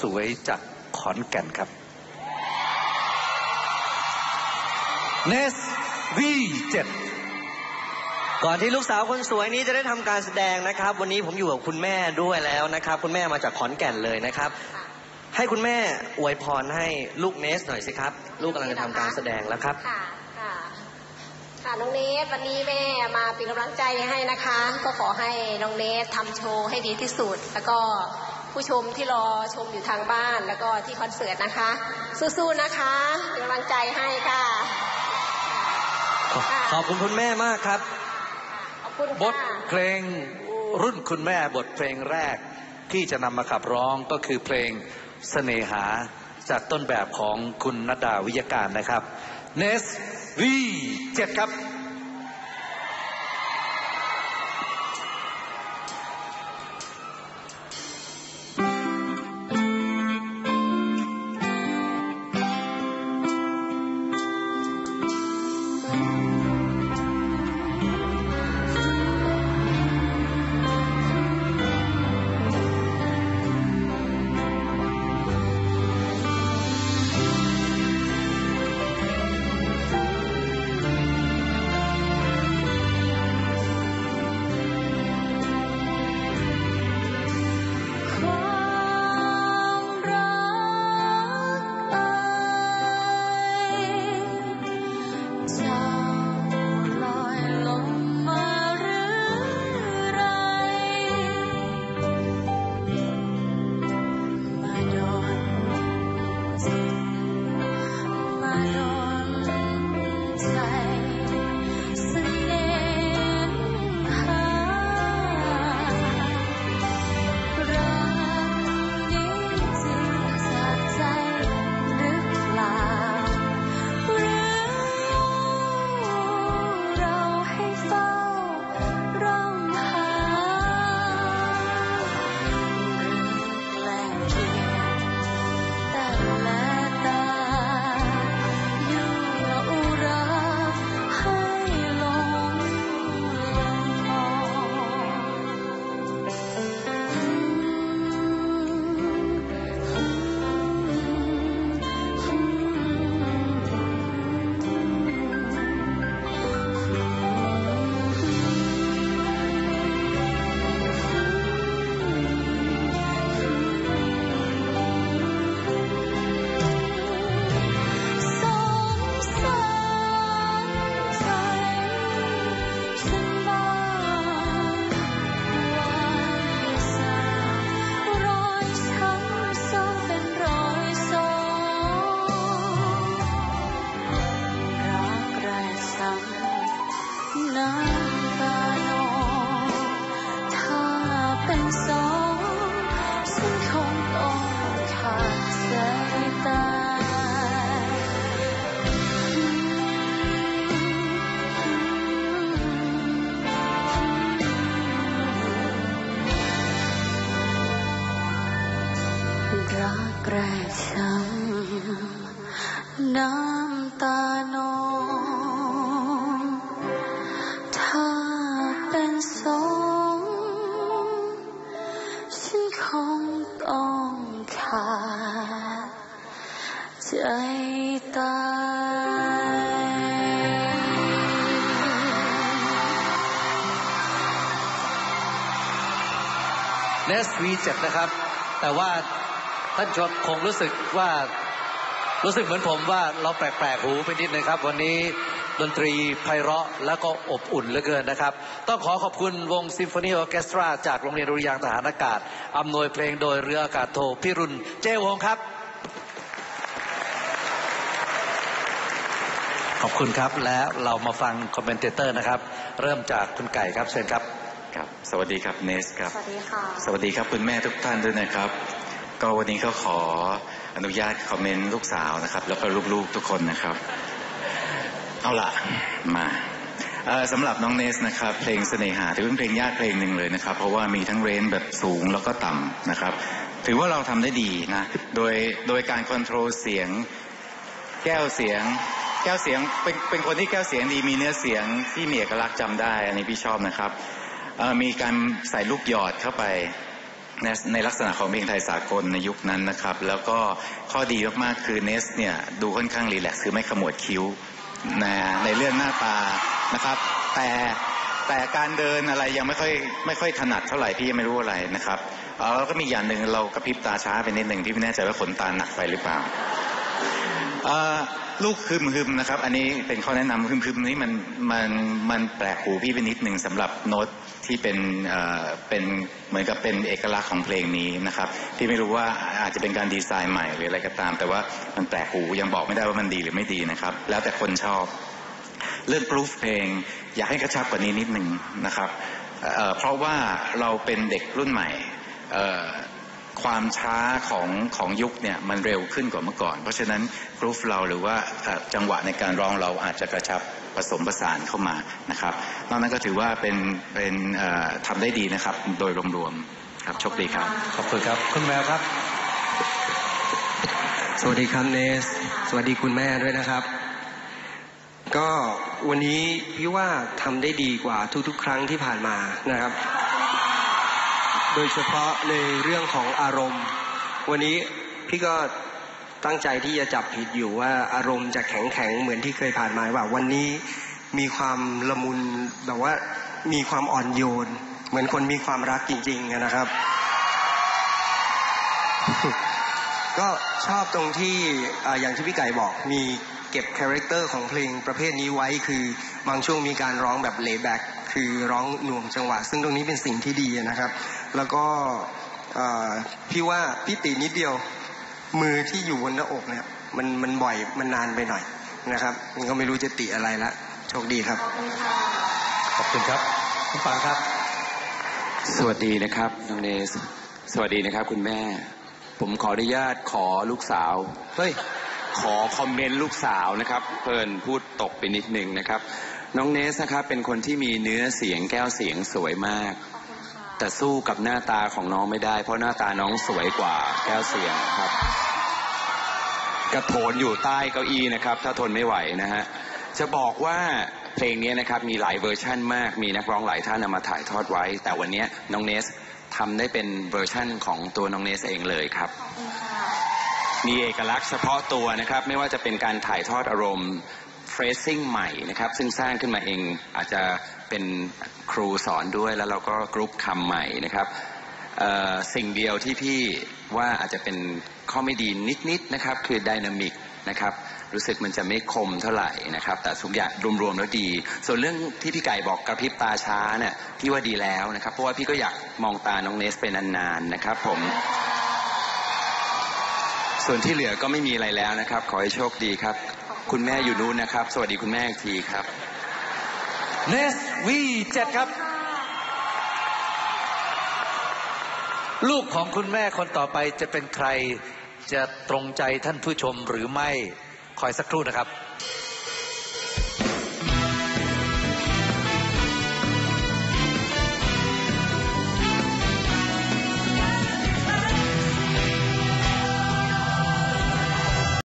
สวยจากขอนแก่นครับ เนสวีเจ็ดก่อนที่ลูกสาวคนสวยนี้จะได้ทำการแสดงนะครับ วันนี้ผมอยู่กับคุณแม่ด้วยแล้วนะครับ คุณแม่มาจากขอนแก่นเลยนะครับ ให้คุณแม่อวยพรให้ลูกเนสหน่อยสิครับ ลูกกำลังจะทำการแสดงแล้วครับค่ะค่ะค่ะน้องเนสวันนี้แม่มาเป็นกำลังใจให้นะคะ ก็ขอให้น้องเนสทำโชว์ให้ดีที่สุด แล้วก็ ผู้ชมที่รอชมอยู่ทางบ้านแล้วก็ที่คอนเสิร์ตนะคะ สู้ๆนะคะเป็นกำลังใจให้ค่ะค่ะขอบคุณคุณแม่มากครับ ขอบคุณบทค่ะเพลงรุ่นคุณแม่บทเพลงแรกที่จะนำมาขับร้องก็คือเพลงเสน่หาจากต้นแบบของคุณนดดาวิยาการนะครับ เนสวีเจ็ดครับ รักแรกช้ำน้ำตานองถ้าเป็นสองฉันคงต้องขาดใจตายเนสวีเจ็ดนะครับ แต่ว่า ท่านชมคงรู้สึกว่ารู้สึกเหมือนผมว่าเราแปลกๆหูไปนิดนึงครับ วันนี้ดนตรีไพเราะแล้วก็อบอุ่นเหลือเกินนะครับ ต้องขอขอบคุณวงซิมโฟนีออร์เคสตรา จากโรงเรียนดุริยางค์ทหารอากาศ อำนวยเพลงโดยเรืออากาศโทพิรุณเจวงศ์ครับ ขอบคุณครับและเรามาฟังคอมเมนเตอร์นะครับ เริ่มจากคุณไก่ครับเชิญครับครับ สวัสดีครับเนสครับ สวัสดีค่ะ สวัสดีครับคุณแม่ทุกท่านด้วยนะครับ ก็วันนี้ก็ขออนุญาตคอมเมนต์ลูกสาวนะครับ แล้วก็ลูกๆทุกคนนะครับ เอาล่ะมาสำหรับน้องเนสนะครับ เพลงเสน่หาถือเป็นเพลงยากเพลงหนึ่งเลยนะครับ เพราะว่ามีทั้งเรนแบบสูงแล้วก็ต่ำนะครับ ถือว่าเราทำได้ดีนะ โดยโดยการคอนโทรลเสียงแก้วเสียง แก้วเสียงเป็นเป็นคนที่แก้วเสียงดีมีเนื้อเสียงที่มีเอกลักษณ์จำได้ อันนี้พี่ชอบนะครับมีการใส่ลูกหยอดเข้าไป ในในลักษณะของเพลงไทยสากลในยุคนั้นนะครับ แล้วก็ข้อดีมากๆคือเนสเนี่ยดูค่อนข้างรีแลกซ์คือไม่ขมวดคิ้วนะในเรื่องหน้าตานะครับ แต่แต่การเดินอะไรยังไม่ค่อยไม่ค่อยถนัดเท่าไหร่พี่ยังไม่รู้อะไรนะครับแล้วก็มีอย่างหนึ่งเรากระพริบตาช้าไปนิดหนึ่งพี่ไม่แน่ใจว่าขนตาหนักไปหรือเปล่า ลูกฮึมฮึมนะครับ อันนี้เป็นข้อแนะนำฮึมฮึมนี้มันมันมันแปลกหูพี่ไปนิดหนึ่งสำหรับโน้ตที่เป็นเออเป็นเหมือนกับเป็นเอกลักษณ์ของเพลงนี้นะครับพี่ไม่รู้ว่าอาจจะเป็นการดีไซน์ใหม่หรืออะไรก็ตาม แต่ว่ามันแปลกหูยังบอกไม่ได้ว่ามันดีหรือไม่ดีนะครับ แล้วแต่คนชอบ เรื่อง proof เพลง อยากให้กระชับกว่านี้นิดหนึ่งนะครับเเพราะว่าเราเป็นเด็กรุ่นใหม่ ความช้าของของยุคเนี่ยมันเร็วขึ้นกว่าเมื่อก่อน เพราะฉะนั้น proof เราหรือว่าเอ่อจังหวะในการร้องเราอาจจะกระชับผสมผสานเข้ามานะครับนอกนั้นก็ถือว่าเป็นเป็นเอ่อทำได้ดีนะครับโดยรวมๆครับโชคดีครับขอบคุณครับคุณแมวครับ สวัสดีครับเนส สวัสดีคุณแม่ด้วยนะครับ ก็วันนี้พี่ว่าทำได้ดีกว่าทุกๆ ครั้งที่ผ่านมานะครับ โดยเฉพาะในเรื่องของอารมณ์ วันนี้พี่ก็ตั้งใจที่จะจับผิดอยู่ว่าอารมณ์จะแข็งแข็งเหมือนที่เคยผ่านมาว่า วันนี้มีความละมุนแบบว่ามีความอ่อนโยน เหมือนคนมีความรักจริง ๆนะครับ ก็ชอบตรงที่อย่างที่พี่ไก่บอกมีเก็บคาแรคเตอร์ของเพลงประเภทนี้ไว้คือบางช่วงมีการร้องแบบเลแบ็ก คือร้องหน่วงจังหวะ ซึ่งตรงนี้เป็นสิ่งที่ดีนะครับ แล้วก็อ่าพี่ว่าพี่ตีนิดเดียวมือที่อยู่บนหน้าอกเนี่ยมันมันบ่อยมันนานไปหน่อยนะครับมันก็ไม่รู้จะติอะไรละโชคดีครับ ขอบคุณครับคุณปังครับ สวัสดีนะครับน้องเนสสวัสดีนะครับ คุณแม่ ผมขออนุญาตขอลูกสาวเฮ้ยขอคอมเมนต์ลูกสาวนะครับ เพิ่นพูดตกไปนิดนึงนะครับ น้องเนสนะครับเป็นคนที่มีเนื้อเสียงแก้วเสียงสวยมาก แต่สู้กับหน้าตาของน้องไม่ได้ เพราะหน้าตาน้องสวยกว่าแก้วเสียงครับ กระโถนอยู่ใต้เก้าอี้นะครับ ถ้าทนไม่ไหวนะฮะจะบอกว่าเพลงนี้นะครับมีหลายเวอร์ชั่นมากมีนักร้องหลายท่านนำมาถ่ายทอดไว้ แต่วันนี้น้องเนสทำได้เป็นเวอร์ชั่นของตัวน้องเนสเองเลยครับมีเอกลักษณ์เฉพาะตัวนะครับ ไม่ว่าจะเป็นการถ่ายทอดอารมณ์ phrasing ใหม่นะครับ ซึ่งสร้างขึ้นมาเองอาจจะเป็นครูสอนด้วยแล้วเราก็กรุ๊ปคำใหม่นะครับสิ่งเดียวที่พี่ว่าอาจจะเป็นข้อไม่ดีนิดๆนะครับ คือดินามิกนะครับรู้สึกมันจะไม่คมเท่าไหร่นะครับ แต่ทุกอย่างรวมๆแล้วดี ส่วนเรื่องที่พี่ไก่บอกกระพริบตาช้าเนี่ยพี่ว่าดีแล้วนะครับ เพราะว่าพี่ก็อยากมองตาน้องเนสไปนานๆนะครับ ผม ส่วนที่เหลือก็ไม่มีอะไรแล้วนะครับ ขอให้โชคดีครับ คุณแม่อยู่นู้นนะครับ สวัสดีคุณแม่อีกทีครับเนสวีเจ็ดครับ ลูกของคุณแม่คนต่อไปจะเป็นใครจะตรงใจท่านผู้ชมหรือไม่ คอยสักครู่นะครับ